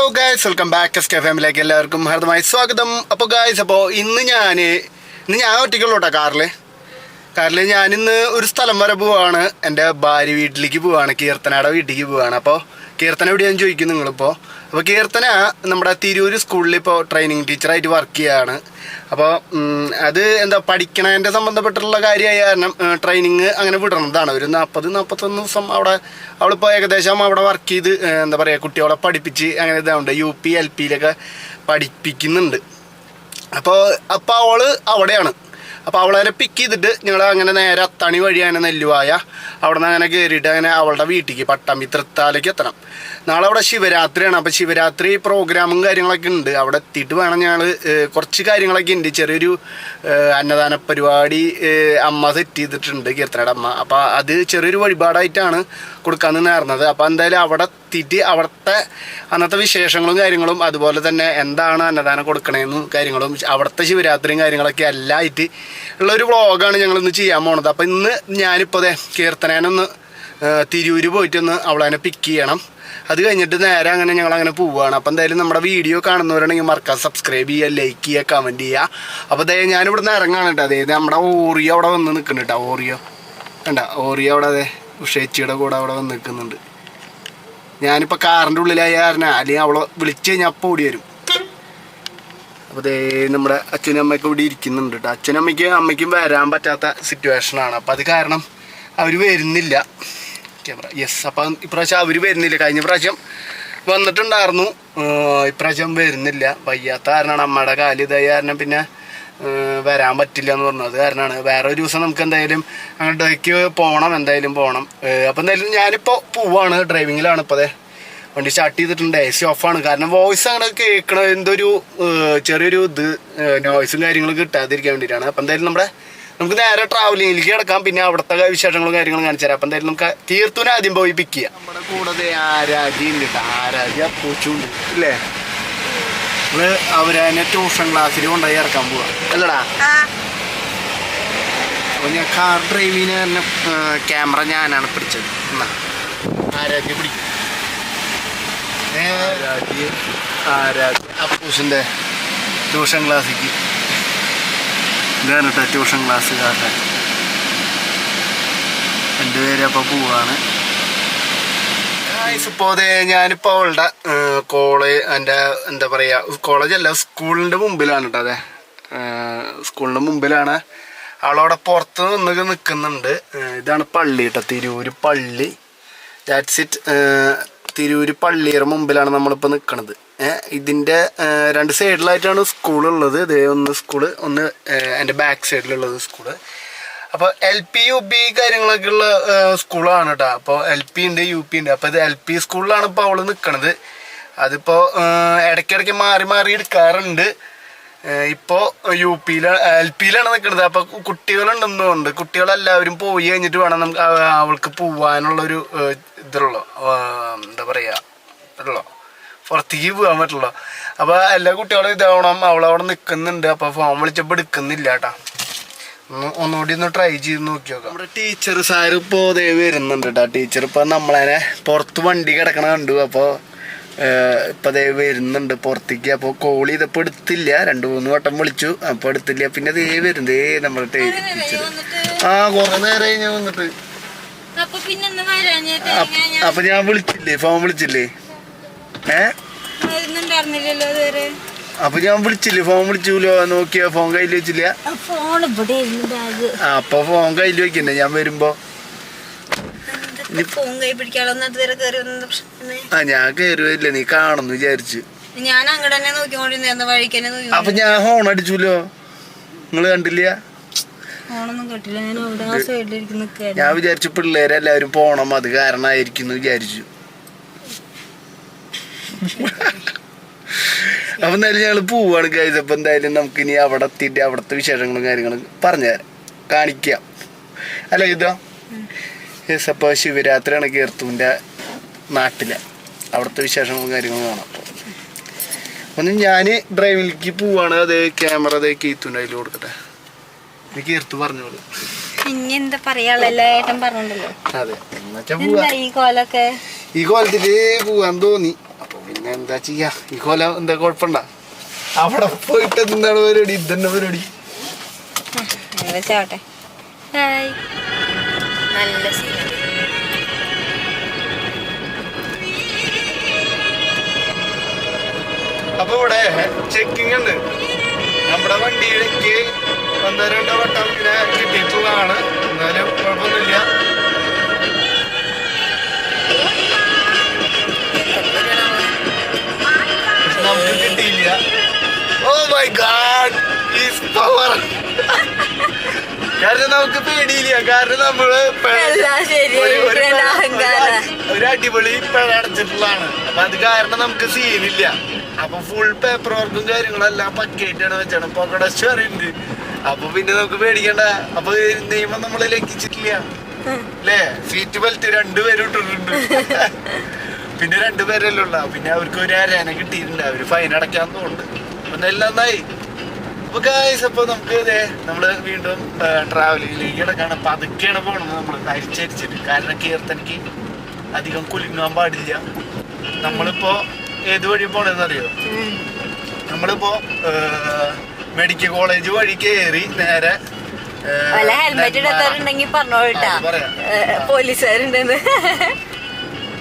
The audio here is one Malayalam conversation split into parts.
Hello guys welcome back S K ഫാമിലിയിലേക്ക് എല്ലാവർക്കും ഹർദമായി സ്വാഗതം. അപ്പോൾ ഗായ്സ് അപ്പോൾ ഇന്ന് ഞാൻ ഇന്ന് ഞാൻ ഒറ്റയ്ക്കുള്ളൂ കേട്ടോ കാറിൽ കാറിൽ ഞാനിന്ന് ഒരു സ്ഥലം വരെ പോവാണ്. എന്റെ ഭാര്യ വീട്ടിലേക്ക് പോവാണ്. കീർത്തനയുടെ വീട്ടിലേക്ക് പോവാണ്. അപ്പോൾ കീർത്തന എവിടെയാണെന്ന് ചോദിക്കും നിങ്ങളിപ്പോൾ അപ്പോൾ കീർത്തന നമ്മുടെ തിരൂർ സ്കൂളിൽ ഇപ്പോൾ ട്രെയിനിങ് ടീച്ചറായിട്ട് വർക്ക് ചെയ്യുകയാണ് അപ്പോൾ അത് എന്താ പഠിക്കണതിന്റെ സംബന്ധപ്പെട്ടുള്ള കാര്യമായ കാരണം ട്രെയിനിങ് അങ്ങനെ വിടണതാണ്. ഒരു നാൽപ്പത് നാൽപ്പത്തൊന്ന് ദിവസം അവിടെ അവളിപ്പോൾ ഏകദേശം അവിടെ വർക്ക് ചെയ്ത് എന്താ പറയുക കുട്ടികളെ പഠിപ്പിച്ച് അങ്ങനെ ഇതാവുണ്ട്. യു പി എൽ പിയിലൊക്കെ പഠിപ്പിക്കുന്നുണ്ട്. അപ്പോൾ അപ്പോൾ അവൾ അവിടെയാണ്. അപ്പോൾ അവളെ പിക്ക് ചെയ്തിട്ട് ഞങ്ങൾ അങ്ങനെ നേരെ അത്തണി വഴി അങ്ങനെ നെല്ലുവായ. അവിടെ നിന്ന് അങ്ങനെ കയറിയിട്ട് അങ്ങനെ അവളുടെ വീട്ടിലേക്ക് പട്ടാമ്പി തൃത്താലേക്ക് എത്തണം. നാളെ അവിടെ ശിവരാത്രിയാണ്. അപ്പോൾ ശിവരാത്രി പ്രോഗ്രാമും കാര്യങ്ങളൊക്കെ ഉണ്ട്. അവിടെ എത്തിയിട്ട് വേണം ഞങ്ങൾ കുറച്ച് കാര്യങ്ങളൊക്കെ ഉണ്ട്. ചെറിയൊരു അന്നദാന പരിപാടി അമ്മ സെറ്റ് ചെയ്തിട്ടുണ്ട് കീർത്തനയുടെ അമ്മ. അപ്പോൾ അത് ചെറിയൊരു വഴിപാടായിട്ടാണ് കൊടുക്കാമെന്ന് നേർന്നത്. അപ്പോൾ എന്തായാലും അവിടെ എത്തിയിട്ട് അവിടുത്തെ അന്നത്തെ വിശേഷങ്ങളും കാര്യങ്ങളും അതുപോലെ തന്നെ എന്താണ് അന്നദാനം കൊടുക്കണേന്നും കാര്യങ്ങളും അവിടുത്തെ ശിവരാത്രിയും കാര്യങ്ങളൊക്കെ എല്ലാം ആയിട്ട് ഉള്ള ഒരു വ്ളോഗാണ് ഞങ്ങൾ ഇന്ന് ചെയ്യാൻ പോണത്. അപ്പം ഇന്ന് ഞാനിപ്പോൾ അതെ കീർത്തനേനൊന്ന് തിരൂര് പോയിട്ടൊന്ന് അവളെ പിക്ക് ചെയ്യണം. അത് കഴിഞ്ഞിട്ട് നേരെ അങ്ങനെ ഞങ്ങൾ അങ്ങനെ പോവുകയാണ് അപ്പം എന്തായാലും നമ്മുടെ വീഡിയോ കാണുന്നവരാണെങ്കിൽ മറക്കാതെ സബ്സ്ക്രൈബ് ചെയ്യുക ലൈക്ക് ചെയ്യുക കമന്റ് ചെയ്യുക. അപ്പോൾ അതായത് ഞാനിവിടെ നിന്ന് ഇറങ്ങാണ് കേട്ടോ. അതായത് നമ്മുടെ ഓറിയോ അവിടെ വന്ന് നിൽക്കുന്നുണ്ട് കേട്ടോ. ഓറിയോ. കണ്ട? ഓറിയോ അവിടെ അതെ ഉഷേച്ചിയുടെ കൂടെ അവിടെ വന്ന് നിൽക്കുന്നുണ്ട് ഞാനിപ്പോൾ കാറിന്റെ ഉള്ളിലായി കാരണം അല്ലെങ്കിൽ അവളെ വിളിച്ചു കഴിഞ്ഞാൽ അപ്പോൾ ഓടി വരും. അപ്പോൾ ദേ നമ്മുടെ അച്ഛനും അമ്മയൊക്കെ ഇവിടെ ഇരിക്കുന്നുണ്ട് കേട്ടോ അച്ഛനും അമ്മയ്ക്കും അമ്മയ്ക്കും വരാൻ പറ്റാത്ത സിറ്റുവേഷനാണ് അപ്പോൾ അത് കാരണം അവർ വരുന്നില്ല. ക്യാമറ. യെസ് അപ്പോൾ ഇപ്രാവശ്യം അവർ വരുന്നില്ല. കഴിഞ്ഞ പ്രാവശ്യം വന്നിട്ടുണ്ടായിരുന്നു. ഇപ്രാവശ്യം വരുന്നില്ല. വയ്യാത്ത കാരണമാണ് അമ്മയുടെ കാലിതായി കാരണം പിന്നെ വരാൻ പറ്റില്ല എന്ന് പറഞ്ഞു. അത് കാരണമാണ്. വേറെ ഒരു ദിവസം നമുക്ക് എന്തായാലും അങ്ങോട്ടേക്ക് പോകണം എന്തായാലും പോകണം. അപ്പോൾ എന്തായാലും ഞാനിപ്പോൾ പോവാണ്. ഡ്രൈവിങ്ങിലാണ് ഇപ്പോൾ അതെ വണ്ടി സ്റ്റാർട്ട് ചെയ്തിട്ടുണ്ട്. എ സി ഓഫാണ് കാരണം വോയിസ് അങ്ങനെ കേൾക്കണ എന്തൊരു ചെറിയൊരു ഇത് നോയ്സും കാര്യങ്ങളും കിട്ടാതിരിക്കാൻ വേണ്ടിയിട്ടാണ്. അപ്പം എന്തായാലും നമ്മുടെ നമുക്ക് നേരെ ട്രാവലിംഗിലേക്ക് കിടക്കാം. പിന്നെ അവിടുത്തെ വിശേഷങ്ങളും കാര്യങ്ങളും കാണിച്ചു തരാം. അപ്പം എന്തായാലും നമുക്ക് തീർത്തുനാദ്യം പോയി പിക്ക് ചെയ്യാം. നമ്മുടെ കൂടെ ആരാജി ഉണ്ട് ആരാജി അപ്പൂച്ചുണ്ട് ഇല്ലേ? നമ്മൾ അവരെ ട്യൂഷൻ ക്ലാസ്സിൽ കൊണ്ടുപോയി ഇറക്കാൻ പോവാ. അല്ലടാ. അപ്പൊ ഞാൻ കാർ ഡ്രൈവിന് തന്നെ ക്യാമറ ഞാനാണ് പിടിച്ചത്. എന്നാ. ആരാധ്യ പിടിക്കും. അപ്പൂസിന്റെ ട്യൂഷൻ ക്ലാസ്സിക്ക് ഇതാണ് കേട്ടോ ട്യൂഷൻ ക്ലാസ്സുകാരുടെ പേര് അപ്പോൾ പോവാണ്. ഇപ്പോൾ അതെ ഞാനിപ്പോൾ അവളുടെ കോളേജ് എന്റെ എന്താ പറയുക അല്ല സ്കൂളിന്റെ മുമ്പിലാണ് കേട്ടോ അതെ. സ്കൂളിന്റെ മുമ്പിലാണ്. അവളവിടെ പുറത്ത് നിന്നൊക്കെ നിൽക്കുന്നുണ്ട് ഇതാണ് പള്ളി കേട്ടോ തിരൂര് പള്ളി. ദാറ്റ്സ് ഇറ്റ് തിരൂര് പള്ളിയുടെ മുമ്പിലാണ് നമ്മളിപ്പോൾ നിൽക്കുന്നത് ഇതിന്റെ രണ്ട് സൈഡിലായിട്ടാണ് സ്കൂളുള്ളത് ഇതേ ഒന്ന് സ്കൂൾ ഒന്ന് എന്റെ ബാക്ക് സൈഡിലുള്ളത് സ്കൂൾ അപ്പോൾ എൽ പി യു പി കാര്യങ്ങളൊക്കെ ഉള്ള സ്കൂളാണ് കേട്ടോ അപ്പോൾ എൽ പി ഉണ്ട് യു പി ഉണ്ട് അപ്പോൾ ഇത് എൽ പി സ്കൂളിലാണ് ഇപ്പോൾ അവൾ നിൽക്കണത് അതിപ്പോ ഇടയ്ക്കിടയ്ക്ക് മാറി മാറി എടുക്കാറുണ്ട്. ഇപ്പോൾ യു പിയിലാണ് എൽ പിയിലാണ് നിൽക്കുന്നത് അപ്പോൾ കുട്ടികളുണ്ടെന്നുണ്ട് കുട്ടികളെല്ലാവരും പോയി കഴിഞ്ഞിട്ട് വേണം നമുക്ക് അവൾക്ക് പോവാനുള്ളൊരു ഇതുള്ളൂ എന്താ പറയുക ഉള്ളൂ പുറത്തേക്ക് പോകാൻ പറ്റുള്ളൂ. അപ്പോൾ എല്ലാ കുട്ടികളും ഇതാവണം. അവളവിടെ നിൽക്കുന്നുണ്ട് അപ്പോൾ ഫോൺ വിളിച്ചപ്പോൾ എടുക്കുന്നില്ല കേട്ടോ ഒന്നുകൂടി ഒന്ന് ട്രൈ ചെയ്ത് നോക്കി നോക്കാം നമ്മുടെ ടീച്ചർ സാർ ഇപ്പോൾ ദേ വരുന്നുണ്ട് കേട്ടോ ടീച്ചർ ഇപ്പോൾ നമ്മളതിനെ പുറത്ത് വണ്ടി കിടക്കണ കണ്ടു. അപ്പോൾ ഇപ്പോൾ ദേ വരുന്നുണ്ട് പുറത്തേക്ക്. അപ്പോൾ കോൾ ചെയ്തപ്പോൾ എടുത്തില്ല. രണ്ട് മൂന്ന് വട്ടം വിളിച്ചു. അപ്പോൾ എടുത്തില്ല. പിന്നെ ദേ വരും. ദേ നമ്മുടെ ടീച്ചർ ആ കുറേ നേരമായി ഞാൻ വന്നിട്ട്. അപ്പൊ ഞാൻ വിളിച്ചില്ലേ? ഫോൺ വിളിച്ചില്ലേ? ഏ? അപ്പൊ ഞാൻ വിളിച്ചില്ലേ? ഫോൺ വിളിച്ചൂലോ? നോക്കിയോ? ഫോൺ കയ്യിൽ വെച്ചില്ല? അപ്പൊ ഫോൺ കയ്യിൽ വെക്കണ്ടേ? ഞാൻ വരുമ്പോ. ആ ഞാൻ കേറുവല്ല നീ കാണുന്നു വിചാരിച്ചു. ഞാൻ അങ്ങോട്ട് തന്നെ നോക്കിക്കൊണ്ടിരുന്ന വഴിക്ക് തന്നെ അപ്പൊ ഞാൻ ഹോൺ അടിച്ചൂലോ? നിങ്ങൾ കണ്ടില്ല? ഞാൻ വിചാരിച്ചു പിള്ളേരെല്ലാവരും പോണം. അത് കാരണമായിരിക്കും വിചാരിച്ചു. അപ്പൊ എന്തായാലും ഞങ്ങൾ പോവാണ് കഴിച്ച അപ്പൊ എന്തായാലും നമുക്ക് ഇനി അവിടെ എത്തിയിട്ട് അവിടുത്തെ വിശേഷങ്ങളും കാര്യങ്ങളും പറഞ്ഞുതരാം കാണിക്കാം. അല്ല ഇതോ യെസ് അപ്പൊ ശിവരാത്രിയാണ് കീർത്തുവിന്റെ നാട്ടിലെ. അവിടുത്തെ വിശേഷങ്ങളും കാര്യങ്ങളും കാണാം. ഒന്ന് ഞാൻ ഡ്രൈവിലേക്ക് പോവാണ്. അത് ക്യാമറ അതേ കീത്തുന്റെ അതിൽ കൊടുക്കട്ടെ. എനിക്ക് കീർത്തു പറഞ്ഞോളൂ. എന്താ പറയാനുള്ള ഏട്ടൻ പറഞ്ഞല്ലോ അതെ ഈ കോലൊക്കെ? ഈ കോലത്തിൽ പോവാൻ തോന്നി. പിന്നെ എന്താ ചെയ്യാ? ഈ കൊല എന്താ കുഴപ്പമുണ്ട അവിടെ പോയിട്ട് എന്താണ് പരിപാടി? ഇതന്നെ പരിപാടി? ഹായ്. നല്ല അപ്പൊ ഇവിടെ ചെക്കിംഗ് ഉണ്ട്. നമ്മുടെ വണ്ടിയിലേക്ക് ഒന്നോ രണ്ടോ വട്ടം ഇങ്ങനെ കിട്ടിയിട്ടുള്ളതാണ് എന്നാലും കുഴപ്പമൊന്നുമില്ല. Oh my God is power കാരണം നമുക്ക് പേടിയില്ല. കാരണം നമ്മൾ. ഒരു- അടിപൊളി പിഴ അടച്ചിട്ടുള്ളതാണ്. അപ്പൊ അത് കാരണം നമുക്ക് സീനില്ല അപ്പൊ ഫുൾ പേപ്പർ വർക്കും കാര്യങ്ങളെല്ലാം പക്കയായിട്ടാണ് വെച്ചാണ് പൊക്കടച്ച് പറയുന്നത് അപ്പൊ പിന്നെ നമുക്ക് പേടിക്കണ്ട. അപ്പൊ നിയമം നമ്മളെ ലംഘിച്ചിട്ടില്ല. അല്ലേ? സീറ്റ് ബെൽറ്റ് രണ്ടുപേരും ഇട്ടിട്ടുണ്ട്. പിന്നെ രണ്ടുപേരല്ലേ ഉള്ള. പിന്നെ അവർക്ക് ഒരു അരേന കിട്ടിയിട്ടുണ്ട്. അവർ ഫൈൻ അടയ്ക്കാൻ തോന്നുന്നുണ്ട്. എല്ലാം നന്നായി. അപ്പൊ ഗായ്സ് അപ്പൊ നമുക്ക് ഇതേ നമ്മൾ വീണ്ടും ട്രാവലിംഗിലേക്ക് അപ്പൊ പതുക്കെയാണ് പോകണം നമ്മൾ. അരിച്ചരിച്ചിട്ട് കാരണം കീർത്തനക്ക് അധികം കുലുങ്ങാൻ പാടില്ല. നമ്മളിപ്പോ ഏത് വഴി പോണെന്നറിയോ? നമ്മളിപ്പോ മെഡിക്കൽ കോളേജ് വഴി കയറി നേരെ വല്ല ഹെൽമെറ്റ് പറഞ്ഞോട്ടാ. പോലീസുകാരുണ്ടെന്ന്.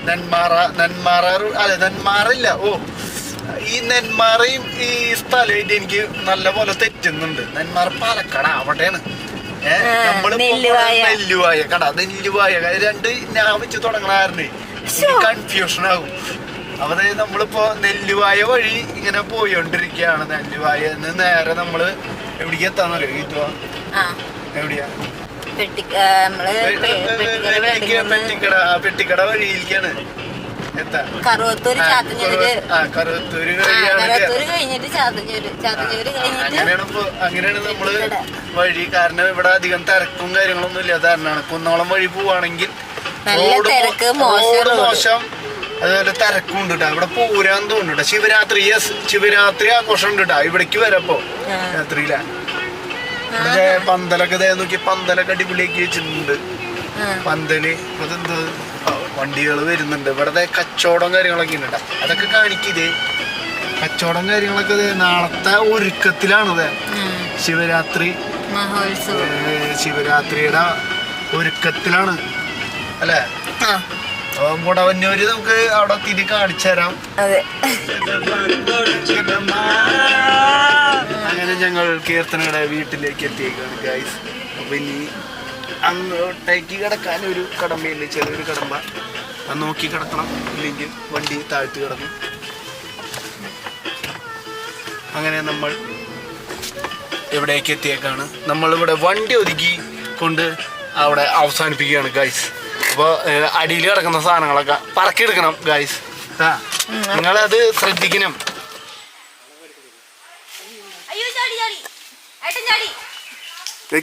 നെന്മാറ നെന്മാറ അല്ല നെന്മാറില്ല ഓ ഈ നെന്മാറയും ഈ സ്ഥലമായിട്ട് എനിക്ക് നല്ലപോലെ തെറ്റുന്നുണ്ട്. നെന്മാറ പാലക്കാട് അവിടെയാണ്. നമ്മൾ നെല്ലുവായ. കട നെല്ലുവായ. രണ്ട് ഞാൻ വെച്ച് തുടങ്ങണായിരുന്നു. കൺഫ്യൂഷൻ ആകും അവിടെ നമ്മളിപ്പോ നെല്ലുവായ വഴി ഇങ്ങനെ പോയോണ്ടിരിക്കുകയാണ്. നെല്ലുവായ നേരെ നമ്മൾ എവിടേക്ക് എത്താന്നറിയോ? ഇതുവാ. ആ. എവിടെയാ? പെട്ടിക്കട വഴിയിലേക്കാണ് കറുവത്തൂര് ചാത്തഞ്ഞൂര് കറുവത്തൂര് കഴിഞ്ഞിട്ട് ചാത്തഞ്ഞൂര്. ചാത്തഞ്ഞൂര് കഴിഞ്ഞിട്ട് അങ്ങനെയാണ് നമ്മൾ വഴി. കാരണം ഇവിടെ അധികം തിരക്കും കാര്യങ്ങളൊന്നും ഇല്ല. കാരണമാണ് കുന്നോളം വഴി പോവാണെങ്കിൽ റോഡ് മോശം. അതുപോലെ തിരക്കും ഉണ്ട് കേട്ടോ ഇവിടെ പോരാൻ തോന്നുന്നുണ്ട് ശിവരാത്രി ശിവരാത്രി ആഘോഷം ഉണ്ട് കേട്ടോ ഇവിടേക്ക് വരപ്പോ. രാത്രിയിലെ. പന്തലൊക്കെ നോക്കി പന്തലൊക്കെ അടിപൊളിയാക്കി വെച്ചിട്ടുണ്ട്. പന്തൽ. അതെന്താ? വണ്ടികൾ വരുന്നുണ്ട്. ഇവിടെ കച്ചവടം കാര്യങ്ങളൊക്കെ ഉണ്ട്. അതൊക്കെ കാണിക്കില്ലേ കച്ചവടം കാര്യങ്ങളൊക്കെ നാളത്തെ ഒരുക്കത്തിലാണ് ദേ ഉം. ശിവരാത്രി. ശിവരാത്രിയുടെ ഒരുക്കത്തിലാണ്. അല്ലേ? മുടവന്നൂര് നമുക്ക് അവിടെ തിരി കാണിച്ചു തരാം. അങ്ങനെ ഞങ്ങൾ കീർത്തനയുടെ വീട്ടിലേക്ക് എത്തിയേക്കാണ് ഗൈസ് അപ്പൊ ഇനി അങ്ങോട്ടേക്ക് കിടക്കാൻ ഒരു കടമ്പയുണ്ട് ചെറിയൊരു കടമ്പ. അത് നോക്കി കിടക്കണം. ഇല്ലെങ്കിൽ വണ്ടി താഴ്ത്തി കിടന്നു അങ്ങനെ നമ്മൾ എവിടേക്ക് എത്തിയേക്കാണ്. നമ്മളിവിടെ വണ്ടി ഒതുക്കി കൊണ്ട് അവിടെ അവസാനിപ്പിക്കുകയാണ് ഗൈസ് അപ്പോൾ അടിയിൽ കിടക്കുന്ന സാധനങ്ങളൊക്കെ പറക്കിയെടുക്കണം ഗൈസ് ആ നിങ്ങളത് ശ്രദ്ധിക്കണം.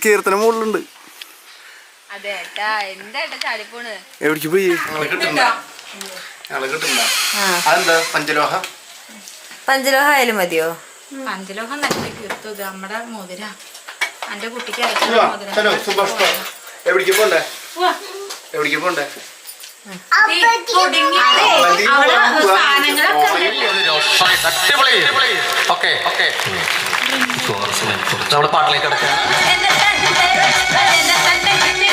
കീർത്തനം മുകളിലുണ്ട് അതെ ഏട്ടാ എന്താ ഏട്ടാ ചാടിപ്പോണ് എവിടേക്ക് പോയി? അതെന്താ പഞ്ചലോഹ? പഞ്ചലോഹ ആയാലും മതിയോ? പഞ്ചലോഹം നല്ല കീർത്തു നമ്മുടെ മോതിര. എന്റെ കുട്ടിക്ക്. എവിടേക്ക് പോണ്ടേ? എവിടേക്ക് പോണ്ടേ? നമ്മുടെ പാട്ടിലേക്ക് കിടക്കാം.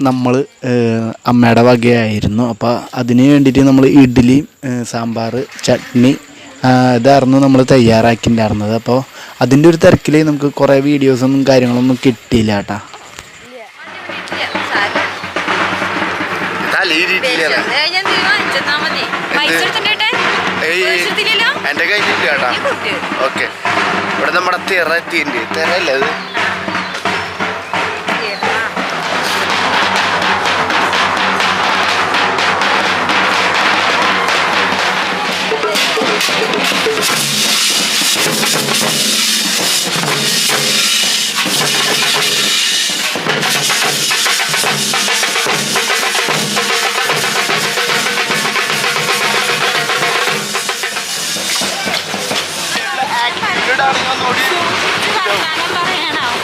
നമ്മൾ അമ്മയുടെ വകയായിരുന്നു. അപ്പോൾ അതിന് വേണ്ടിയിട്ട് നമ്മൾ ഇഡ്ഡലി സാമ്പാർ ചട്നി ഇതായിരുന്നു നമ്മൾ തയ്യാറാക്കിയിട്ടുണ്ടായിരുന്നത് അപ്പോൾ അതിന്റെ ഒരു തിരക്കിൽ നമുക്ക് കുറേ വീഡിയോസൊന്നും കാര്യങ്ങളൊന്നും കിട്ടിയില്ല കേട്ടാ. എന്റെ എന്റെ കയ്യിലില്ല കേട്ടാ. ഓക്കെ. ഇവിടെ നമ്മുടെ തിറ എത്തിയിട്ടുണ്ട് തിറ അല്ലേ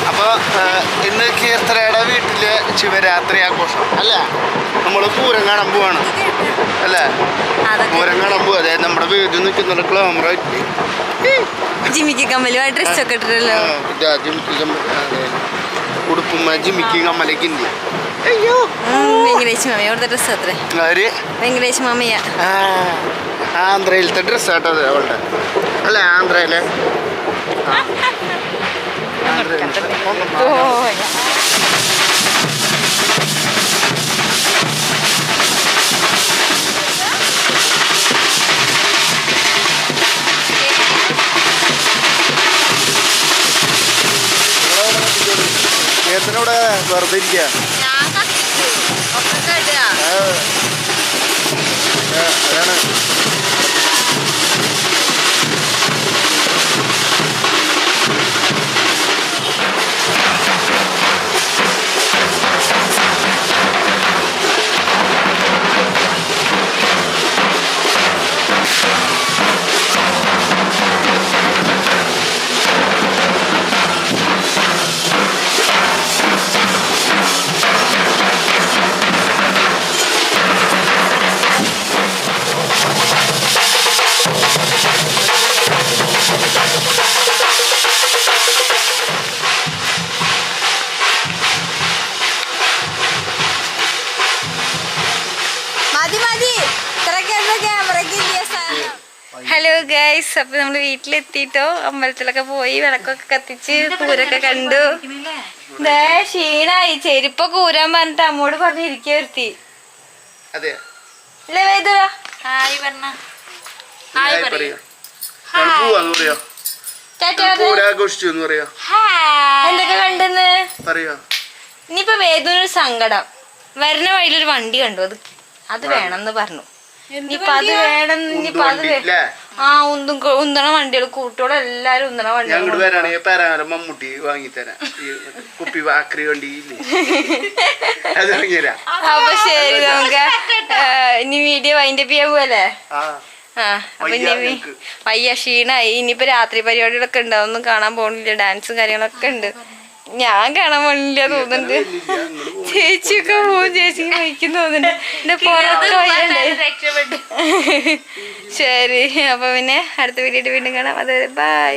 അപ്പോൾ ഇന്ന് കീർത്തനയുടെ വീട്ടിലെ ശിവരാത്രി ആഘോഷം? അല്ലേ? നമ്മൾ പൂരം കാണാൻ പോവാണ്. അല്ലേ? നമ്മുടെ വീട്ടിൽ നിൽക്കുന്ന ക്ലാമറ ജിമിക്ക് കമ്മൽ ഡ്രസ് ഒക്കെ ഇട്ടിട്ടല്ലോ? ഉടുപ്പുമ്മ ജിമിക്ക് കമ്മലേക്ക് ഇന്ത്യ വെങ്കടേശ് മാമിയ അവിടുത്തെ ഡ്രസ് അത്രേ. അവർ വെങ്കടേശ് മാമിയ ആ, ആന്ധ്രയിലത്തെ ഡ്രസ് ആട്ടോ അത് അവളുടെ. അല്ല ആന്ധ്രയിലെ? ആ. കീർത്തനവിടെ വെറുതെ ഇരിക്കുക അതാണ്. ഹലോ ഗൈസ് അപ്പൊ നമ്മൾ വീട്ടിലെത്തിട്ടോ. അമ്പലത്തിലൊക്കെ പോയി വിളക്കൊക്കെ കത്തിച്ച് കൂരൊക്കെ കണ്ടു. ദേ ക്ഷീണായി. ചെരുപ്പ കൂരാൻ പറഞ്ഞിട്ട് അമ്മോട് പറഞ്ഞ. എന്തൊക്കെ കണ്ടെന്ന്? പറയാ. ഇനിയിപ്പോ വേദനൊരു സങ്കടം. വരുന്ന വഴിയിലൊരു വണ്ടി കണ്ടു. അത് അത് വേണമെന്ന് പറഞ്ഞു. ഇനിയിപ്പോ അത് വേണം ഇനിയിപ്പോ അത് ആ ഉന്തും ഉന്തണ വണ്ടികൾ കൂട്ടോടെ എല്ലാരും ഉന്തണ ഞാൻ വണ്ടികൾ ഇങ്ങോട്ട് വരാണെങ്കിൽ പരാമരം മമ്മൂട്ടി വാങ്ങിത്തരാം ഈ കുപ്പി ആക്രി വണ്ടി ഇല്ലേ? അത് വാങ്ങിത്തരാം അപ്പൊ ശരി നമുക്ക് ഇനി വീഡിയോ വൈൻഡപ്പ് ചെയ്യാൻ പോലെ ആ. ആ അപ്പൊ ഇനി വയ്യ ക്ഷീണായി. ഇനിയിപ്പോ രാത്രി പരിപാടികളൊക്കെ ഉണ്ടാവും ഒന്നും കാണാൻ പോണില്ല. ഡാൻസും കാര്യങ്ങളൊക്കെ ഉണ്ട്. ഞാൻ കാണാൻ പോണില്ല തോന്നുന്നുണ്ട്. ചേച്ചിയൊക്കെ പോകും ചേച്ചി വഹിക്കും തോന്നുന്നുണ്ട്. എന്റെ പുറത്ത് വയ്യണ്ടേ രക്ഷപ്പെട്ടു. ശരി അപ്പൊ പിന്നെ അടുത്ത വീഡിയോ വീണ്ടും കാണാം. അതെ ബൈ